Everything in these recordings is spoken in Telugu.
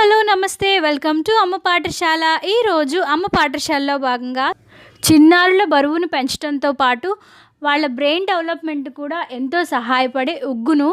హలో నమస్తే. వెల్కమ్ టు అమ్మ పాఠశాల. ఈరోజు అమ్మ పాఠశాలలో భాగంగా చిన్నారుల బరువును పెంచడంతో పాటు వాళ్ళ బ్రెయిన్ డెవలప్మెంట్ కూడా ఎంతో సహాయపడే ఉగ్గును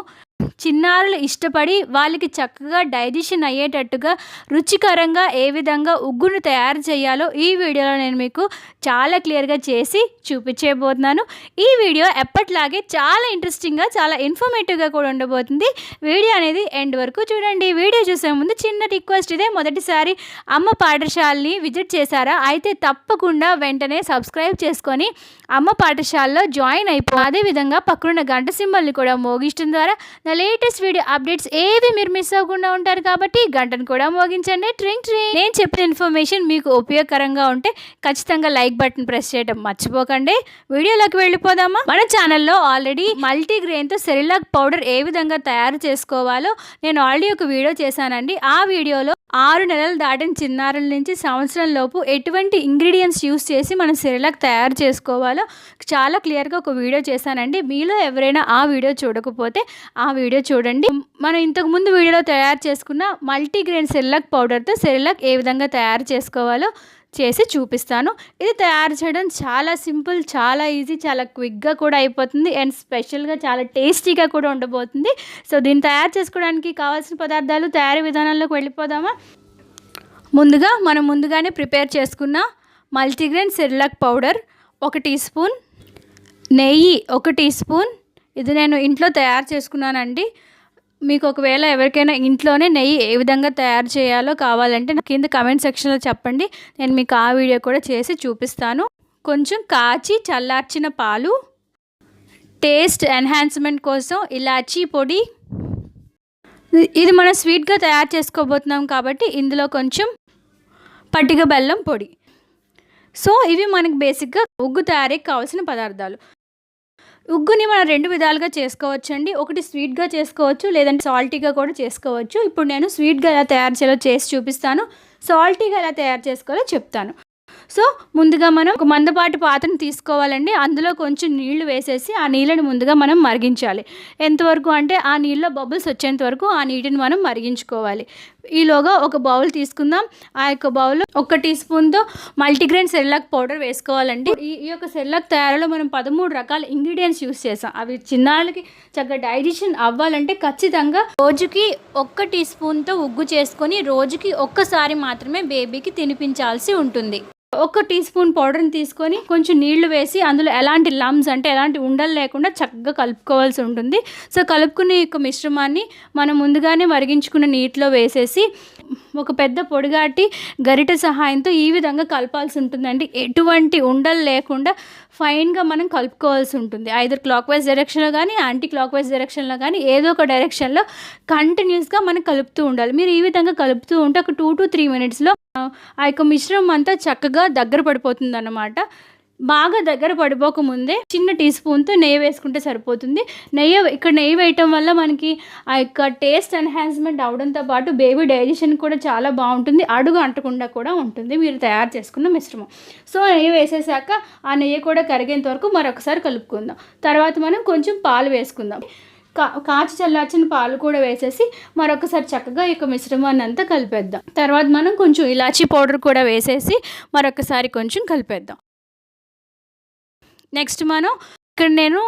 చిన్నారులు ఇష్టపడి వాళ్ళకి చక్కగా డైజెషన్ అయ్యేటట్టుగా రుచికరంగా ఏ విధంగా ఉగ్గును తయారు చేయాలో ఈ వీడియోలో నేను మీకు చాలా క్లియర్గా చేసి చూపించేయబోతున్నాను ఈ వీడియో ఎప్పట్లాగే చాలా ఇంట్రెస్టింగ్గా చాలా ఇన్ఫర్మేటివ్గా కూడా ఉండబోతుంది. వీడియో అనేది ఎండ్ వరకు చూడండి. వీడియో చూసే ముందు చిన్న రిక్వెస్ట్ ఇదే. మొదటిసారి అమ్మ పాఠశాలని విజిట్ చేశారా? అయితే తప్పకుండా వెంటనే సబ్స్క్రైబ్ చేసుకొని అమ్మ పాఠశాలలో జాయిన్ అయిపో. అదేవిధంగా పక్కనున్న గంట సింబల్ని కూడా మోగించడం ద్వారా నా లేటెస్ట్ వీడియో అప్డేట్స్ ఏవి మీరు మిస్ అవ్వకుండా ఉంటారు కాబట్టి గంటను కూడా మోగించండి. ట్రింగ్ ట్రింగ్. నేను చెప్పిన ఇన్ఫర్మేషన్ మీకు ఉపయోగకరంగా ఉంటే ఖచ్చితంగా లైక్ బటన్ ప్రెస్ చేయడం మర్చిపోకండి. వీడియోలోకి వెళ్ళిపోదామా? మన ఛానల్లో ఆల్రెడీ మల్టీ గ్రెయిన్తో సెరిలాక్ పౌడర్ ఏ విధంగా తయారు చేసుకోవాలో నేను ఆల్రెడీ ఒక వీడియో చేశానండి. ఆ వీడియోలో ఆరు నెలలు దాటిన చిన్నారుల నుంచి సంవత్సరం లోపు ఎటువంటి ఇంగ్రీడియంట్స్ యూస్ చేసి మనం సెరిలాక్ తయారు చేసుకోవాలో చాలా క్లియర్గా ఒక వీడియో చేశానండి. మీలో ఎవరైనా ఆ వీడియో చూడకపోతే ఆ వీడియో చూడండి. మనం ఇంతకు ముందు వీడియోలో తయారు చేసుకున్న మల్టీగ్రెయిన్ సెరిలాక్ పౌడర్తో సెరిలాక్ ఏ విధంగా తయారు చేసుకోవాలో చేసి చూపిస్తాను. ఇది తయారు చేయడం చాలా సింపుల్ చాలా ఈజీ చాలా క్విక్గా కూడా అయిపోతుంది. అండ్ స్పెషల్గా చాలా టేస్టీగా కూడా ఉండబోతుంది. సో దీన్ని తయారు చేసుకోవడానికి కావాల్సిన పదార్థాలు తయారీ విధానంలోకి వెళ్ళిపోదామా? ముందుగా మనం ముందుగానే ప్రిపేర్ చేసుకున్న మల్టీగ్రెయిన్ సెరిలాక్ పౌడర్ ఒక టీ స్పూన్ నెయ్యి ఒక టీ స్పూన్ ఇది నేను ఇంట్లో తయారు చేసుకున్నానండి. మీకు ఒకవేళ ఎవరికైనా ఇంట్లోనే నెయ్యి ఏ విధంగా తయారు చేయాలో కావాలంటే నాకు కింద కమెంట్ సెక్షన్లో చెప్పండి. నేను మీకు ఆ వీడియో కూడా చేసి చూపిస్తాను. కొంచెం కాచి చల్లార్చిన పాలు టేస్ట్ ఎన్హాన్స్మెంట్ కోసం ఇలాచీ పొడి. ఇది మనం స్వీట్గా తయారు చేసుకోబోతున్నాం కాబట్టి ఇందులో కొంచెం పట్టిక బెల్లం పొడి. సో ఇవి మనకి బేసిక్గా ఉగ్గు తయారీకి కావాల్సిన పదార్థాలు. ఉగ్గుని మనం రెండు విధాలుగా చేసుకోవచ్చండి. ఒకటి స్వీట్గా చేసుకోవచ్చు లేదంటే సాల్టీగా కూడా చేసుకోవచ్చు. ఇప్పుడు నేను స్వీట్గా ఎలా తయారు చేయాలో చేసి చూపిస్తాను. సాల్టీగా ఎలా తయారు చేసుకోవాలో చెప్తాను. సో ముందుగా మనం ఒక మందపాటి పాత్రను తీసుకోవాలండి. అందులో కొంచెం నీళ్ళు వేసేసి ఆ నీళ్ళని ముందుగా మనం మరిగించాలి. ఎంతవరకు అంటే ఆ నీళ్ళలో బబుల్స్ వచ్చేంత వరకు ఆ నీటిని మనం మరిగించుకోవాలి. ఈలోగా ఒక బౌల్ తీసుకుందాం. ఆ యొక్క బౌల్ ఒక టీ స్పూన్తో మల్టీగ్రెయిన్ సెర్లాక్ పౌడర్ వేసుకోవాలండి. ఈ ఈ యొక్క సెర్లాక్ తయారీలో మనం పదమూడు రకాల ఇంగ్రీడియంట్స్ యూస్ చేసాం అవి చిన్నాళ్ళకి చక్కగా డైజెషన్ అవ్వాలంటే ఖచ్చితంగా రోజుకి ఒక్క టీ స్పూన్తో ఉగ్గు చేసుకొని రోజుకి ఒక్కసారి మాత్రమే బేబీకి తినిపించాల్సి ఉంటుంది. ఒక టీ స్పూన్ పౌడర్ని తీసుకొని కొంచెం నీళ్ళు వేసి అందులో ఎలాంటి లమ్స్ అంటే ఎలాంటి ఉండలు లేకుండా చక్కగా కలుపుకోవాల్సి ఉంటుంది. సో కలుపుకునే యొక్క మిశ్రమాన్ని మనం ముందుగానే మరిగించుకున్న నీటిలో వేసేసి ఒక పెద్ద పొడిగాటి గరిట సహాయంతో ఈ విధంగా కలపాల్సి ఉంటుందండి. ఎటువంటి ఉండలు లేకుండా ఫైన్గా మనం కలుపుకోవాల్సి ఉంటుంది. ఐదర్ క్లాక్ వైజ్ డైరెక్షన్లో కానీ యాంటీ క్లాక్ వైజ్ డైరెక్షన్లో కానీ ఏదో ఒక డైరెక్షన్లో కంటిన్యూస్గా మనం కలుపుతూ ఉండాలి. మీరు ఈ విధంగా కలుపుతూ ఉంటే ఒక టూ టు త్రీ మినిట్స్లో ఆ యొక్క మిశ్రమం అంతా చక్కగా దగ్గర పడిపోతుంది అన్నమాట బాగా దగ్గర పడిపోకముందే చిన్న టీ స్పూన్తో నెయ్యి వేసుకుంటే సరిపోతుంది. నెయ్యి ఇక్కడ నెయ్యి వేయటం వల్ల మనకి ఆ యొక్క టేస్ట్ ఎన్హాన్స్మెంట్ అవడంతో పాటు బేబీ డైజెషన్ కూడా చాలా బాగుంటుంది. అడుగు అంటకుండా కూడా ఉంటుంది. మీరు తయారు చేసుకున్న మిశ్రమం. సో నెయ్యి వేసేసాక ఆ నెయ్యి కూడా కరిగేంత వరకు మరొకసారి కలుపుకుందాం. తర్వాత మనం కొంచెం పాలు వేసుకుందాం. కా కాచి చల్లార్చిన పాలు కూడా వేసేసి మరొకసారి చక్కగా ఈ యొక్క మిశ్రమాన్ని అంతా కలిపేద్దాం. తర్వాత మనం కొంచెం ఇలాచీ పౌడర్ కూడా వేసేసి మరొకసారి కొంచెం కలిపేద్దాం. నెక్స్ట్ మనం ఇక్కడ నేను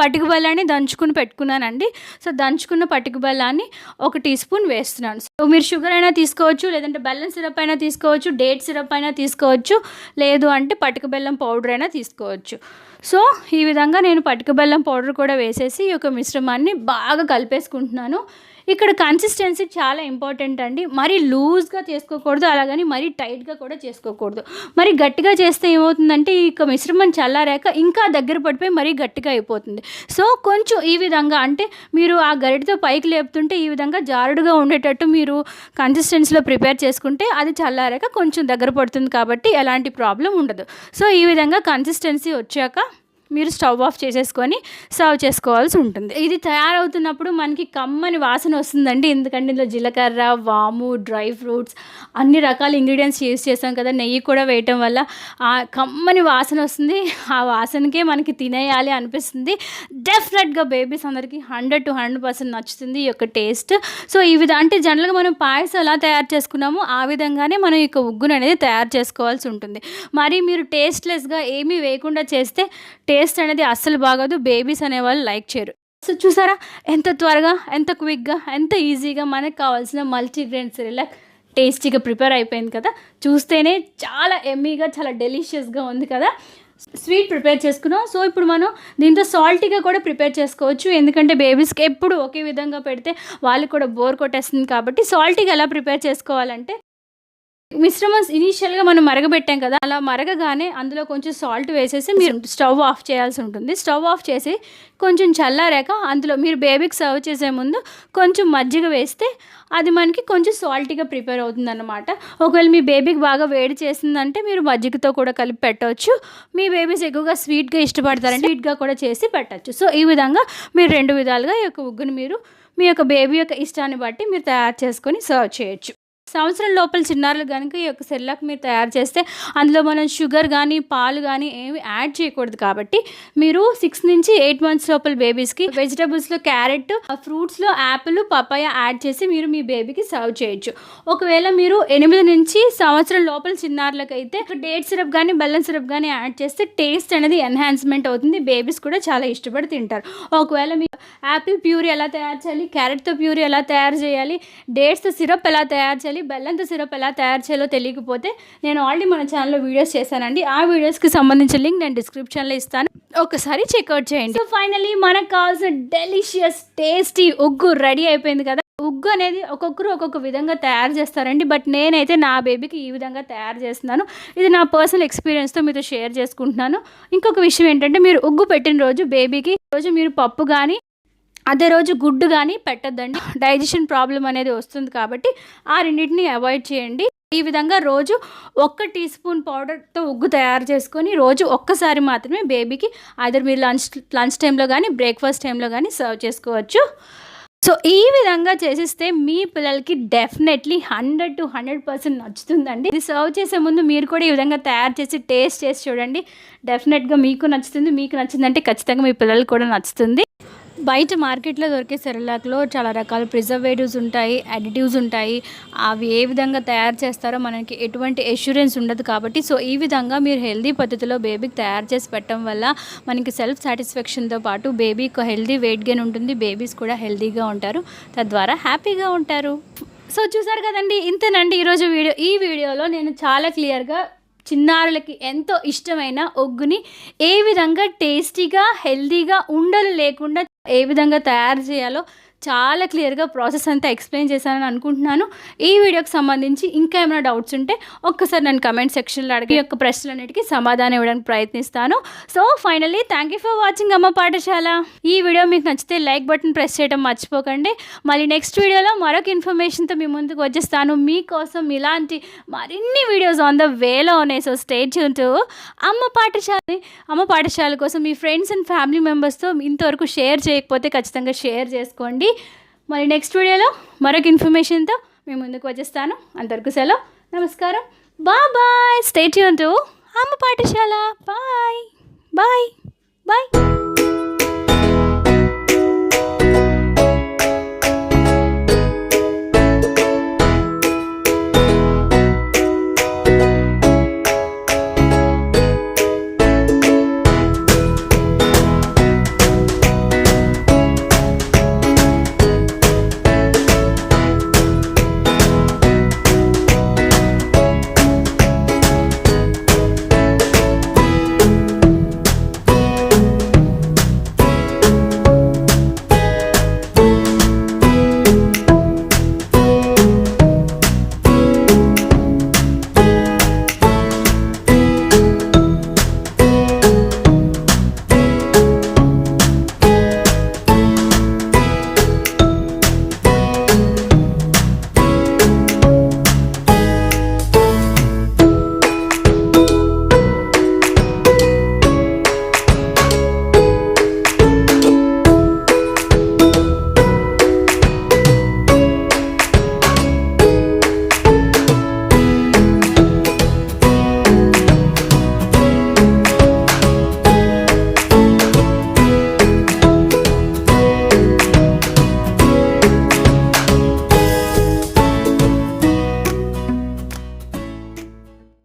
పటిక బెల్లాన్ని దంచుకుని పెట్టుకున్నానండి. సో దంచుకున్న పటిక బెల్లాన్ని ఒక టీ స్పూన్ వేస్తున్నాను. సో మీరు షుగర్ అయినా తీసుకోవచ్చు లేదంటే బెల్లం సిరప్ అయినా తీసుకోవచ్చు డేట్ సిరప్ అయినా తీసుకోవచ్చు లేదు అంటే పటిక బెల్లం పౌడర్ అయినా తీసుకోవచ్చు. సో ఈ విధంగా నేను పటిక బెల్లం పౌడర్ కూడా వేసేసి ఈ యొక్క మిశ్రమాన్ని బాగా కలిపేసుకుంటున్నాను. ఇక్కడ కన్సిస్టెన్సీ చాలా ఇంపార్టెంట్ అండి. మరీ లూజ్గా చేసుకోకూడదు అలాగని మరీ టైట్గా కూడా చేసుకోకూడదు. మరి గట్టిగా చేస్తే ఏమవుతుందంటే ఈ యొక్క మిశ్రమం చల్లారాక ఇంకా దగ్గర పడిపోయి మరీ గట్టిగా అయిపోతుంది. సో కొంచెం ఈ విధంగా అంటే మీరు ఆ గరిటతో పైకి లేపుతుంటే ఈ విధంగా జారుడుగా ఉండేటట్టు మీరు కన్సిస్టెన్సీలో ప్రిపేర్ చేసుకుంటే అది చల్లారాక కొంచెం దగ్గర పడుతుంది కాబట్టి ఎలాంటి ప్రాబ్లం ఉండదు. సో ఈ విధంగా కన్సిస్టెన్సీ వచ్చాక మీరు స్టవ్ ఆఫ్ చేసేసుకొని సర్వ్ చేసుకోవాల్సి ఉంటుంది. ఇది తయారవుతున్నప్పుడు మనకి కమ్మని వాసన వస్తుందండి. ఎందుకంటే ఇందులో జీలకర్ర వాము డ్రై ఫ్రూట్స్ అన్ని రకాల ఇంగ్రీడియంట్స్ యూస్ చేస్తాం కదా. నెయ్యి కూడా వేయటం వల్ల ఆ కమ్మని వాసన వస్తుంది. ఆ వాసనకే మనకి తినేయాలి అనిపిస్తుంది. డెఫినెట్గా బేబీస్ అందరికీ హండ్రెడ్ టు హండ్రెడ్ పర్సెంట్ నచ్చుతుంది ఈ యొక్క టేస్ట్ సో ఈ విధంగా అంటే జనరల్గా మనం పాయసం ఎలా తయారు చేసుకున్నామో ఆ విధంగానే మనం ఈ యొక్క ఉగ్గును అనేది తయారు చేసుకోవాల్సి ఉంటుంది. మరి మీరు టేస్ట్లెస్గా ఏమీ వేయకుండా చేస్తే టేస్ట్ అనేది అస్సలు బాగోదు. బేబీస్ అనేవాళ్ళు లైక్ చేయరు. సో చూసారా? ఎంత త్వరగా ఎంత క్విక్గా ఎంత ఈజీగా మనకు కావాల్సిన మల్టీగ్రెయిన్ సిరిలాక్ టేస్టీగా ప్రిపేర్ అయిపోయింది కదా? చూస్తేనే చాలా ఎమ్మీగా చాలా డెలిషియస్గా ఉంది కదా? స్వీట్ ప్రిపేర్ చేసుకున్నాం. సో ఇప్పుడు మనం దీంతో సాల్టీగా కూడా ప్రిపేర్ చేసుకోవచ్చు. ఎందుకంటే బేబీస్కి ఎప్పుడు ఒకే విధంగా పెడితే వాళ్ళకి కూడా బోర్ కొట్టేస్తుంది కాబట్టి సాల్టీగా ఎలా ప్రిపేర్ చేసుకోవాలంటే మిశ్రమం ఇనీషియల్గా మనం మరగబెట్టాం కదా అలా మరగగానే అందులో కొంచెం సాల్ట్ వేసేసి మీరు స్టవ్ ఆఫ్ చేయాల్సి ఉంటుంది. స్టవ్ ఆఫ్ చేసి కొంచెం చల్లారాక అందులో మీరు బేబీకి సర్వ్ చేసే ముందు కొంచెం మజ్జిగ వేస్తే అది మనకి కొంచెం సాల్టీగా ప్రిపేర్ అవుతుంది అనమాట ఒకవేళ మీ బేబీకి బాగా వేడి చేసిందంటే మీరు మజ్జిగతో కూడా కలిపి పెట్టవచ్చు మీ బేబీస్ ఎక్కువగా స్వీట్గా ఇష్టపడతారంటే స్వీట్గా కూడా చేసి పెట్టచ్చు. సో ఈ విధంగా మీరు రెండు విధాలుగా ఈ యొక్క ఉగ్గుని మీరు మీ యొక్క బేబీ యొక్క ఇష్టాన్ని బట్టి మీరు తయారు చేసుకొని సర్వ్ చేయొచ్చు. సంవత్సరం లోపల చిన్నారులు కనుక ఈ యొక్క సెల్లాక్ మీరు తయారు చేస్తే అందులో మనం షుగర్ కానీ పాలు కానీ ఏమి యాడ్ చేయకూడదు కాబట్టి మీరు సిక్స్ నుంచి ఎయిట్ మంత్స్ లోపల బేబీస్కి వెజిటబుల్స్లో క్యారెట్ ఫ్రూట్స్లో యాపిల్ పపాయ యాడ్ చేసి మీరు మీ బేబీకి సర్వ్ చేయొచ్చు. ఒకవేళ మీరు ఎనిమిది నుంచి సంవత్సరం లోపల చిన్నారులకు అయితే డేట్ సిరప్ కానీ బెల్లం సిరప్ కానీ యాడ్ చేస్తే టేస్ట్ అనేది ఎన్హాన్స్మెంట్ అవుతుంది. బేబీస్ కూడా చాలా ఇష్టపడి తింటారు. ఒకవేళ మీరు యాపిల్ ప్యూరీ ఎలా తయారు చేయాలి క్యారెట్తో ప్యూరీ ఎలా తయారు చేయాలి డేట్స్తో సిరప్ ఎలా తయారు చేయాలి బెల్లంతో సిరప్ ఎలా తయారు చేయాలో తెలియకపోతే నేను ఆల్రెడీ మన ఛానల్లో వీడియోస్ చేశానండి. ఆ వీడియోస్కి సంబంధించిన లింక్ నేను డిస్క్రిప్షన్లో ఇస్తాను. ఒకసారి చెక్అవుట్ చేయండి. సో ఫైనలీ మనకు కావాల్సిన డెలిషియస్ టేస్టీ ఉగ్గు రెడీ అయిపోయింది కదా. ఉగ్గు అనేది ఒక్కొక్కరు ఒక్కొక్క విధంగా తయారు చేస్తారండి. బట్ నేనైతే నా బేబీకి ఈ విధంగా తయారు చేస్తున్నాను. ఇది నా పర్సనల్ ఎక్స్పీరియన్స్తో మీతో షేర్ చేసుకుంటున్నాను. ఇంకొక విషయం ఏంటంటే మీరు ఉగ్గు పెట్టిన రోజు బేబీకి రోజు మీరు పప్పు కానీ అదే రోజు గుడ్డు కానీ పెట్టద్దండి. డైజెషన్ ప్రాబ్లం అనేది వస్తుంది కాబట్టి ఆ రెండింటిని అవాయిడ్ చేయండి. ఈ విధంగా రోజు ఒక్క టీ స్పూన్ పౌడర్తో ఉగ్గు తయారు చేసుకొని రోజు ఒక్కసారి మాత్రమే బేబీకి అదర్ మీరు లంచ్ లంచ్ టైంలో కానీ బ్రేక్ఫాస్ట్ టైంలో కానీ సర్వ్ చేసుకోవచ్చు. సో ఈ విధంగా చేసిస్తే మీ పిల్లలకి definitely hundred to hundred percent నచ్చుతుందండి. ఇది సర్వ్ చేసే ముందు మీరు కూడా ఈ విధంగా తయారు చేసి టేస్ట్ చేసి చూడండి. డెఫినెట్గా మీకు నచ్చుతుంది మీకు నచ్చిందంటే ఖచ్చితంగా మీ పిల్లలకి కూడా నచ్చుతుంది. బయట మార్కెట్లో దొరికే సెరలాక్లో చాలా రకాల ప్రిజర్వేటివ్స్ ఉంటాయి అడిటివ్స్ ఉంటాయి. అవి ఏ విధంగా తయారు చేస్తారో మనకి ఎటువంటి ఎష్యూరెన్స్ ఉండదు కాబట్టి సో ఈ విధంగా మీరు హెల్దీ పద్ధతిలో బేబీకి తయారు చేసి పెట్టడం వల్ల మనకి సెల్ఫ్ సాటిస్ఫాక్షన్తో పాటు బేబీకి హెల్దీ వెయిట్ గెయిన్ ఉంటుంది బేబీస్ కూడా హెల్దీగా ఉంటారు. తద్వారా హ్యాపీగా ఉంటారు. సో చూసారు కదండి ఇంతేనండి ఈరోజు వీడియో. ఈ వీడియోలో నేను చాలా క్లియర్గా చిన్నారులకి ఎంతో ఇష్టమైన ఒగ్గుని ఏ విధంగా టేస్టీగా హెల్తీగా ఉండలు లేకుండా ఏ విధంగా తయారు చేయాలో చాలా క్లియర్గా ప్రాసెస్ అంతా ఎక్స్ప్లెయిన్ చేశానని అనుకుంటున్నాను. ఈ వీడియోకి సంబంధించి ఇంకా ఏమైనా డౌట్స్ ఉంటే ఒక్కసారి నేను కమెంట్ సెక్షన్లో అడిగి యొక్క ప్రశ్నలన్నిటికీ సమాధానం ఇవ్వడానికి ప్రయత్నిస్తాను. So finally thank you for watching అమ్మ పాఠశాల. ఈ వీడియో మీకు నచ్చితే లైక్ బటన్ ప్రెస్ చేయడం మర్చిపోకండి. మళ్ళీ నెక్స్ట్ వీడియోలో మరొక ఇన్ఫర్మేషన్తో మీ ముందుకు వచ్చేస్తాను. మీకోసం ఇలాంటి మరిన్ని వీడియోస్ ఆన్ ద వేలో ఉన్నాయి. సో స్టేట్ టు అమ్మ పాఠశాల. అమ్మ పాఠశాల కోసం మీ ఫ్రెండ్స్ అండ్ ఫ్యామిలీ మెంబర్స్తో ఇంతవరకు షేర్ చేయకపోతే ఖచ్చితంగా షేర్ చేసుకోండి. మరి నెక్స్ట్ వీడియోలో మరొక ఇన్ఫర్మేషన్తో మేము ముందుకు వచ్చేస్తాను. అంతవరకు సెలవు. నమస్కారం. Bye bye. స్టేట్ టు అమ్మ పాఠశాల. Bye bye bye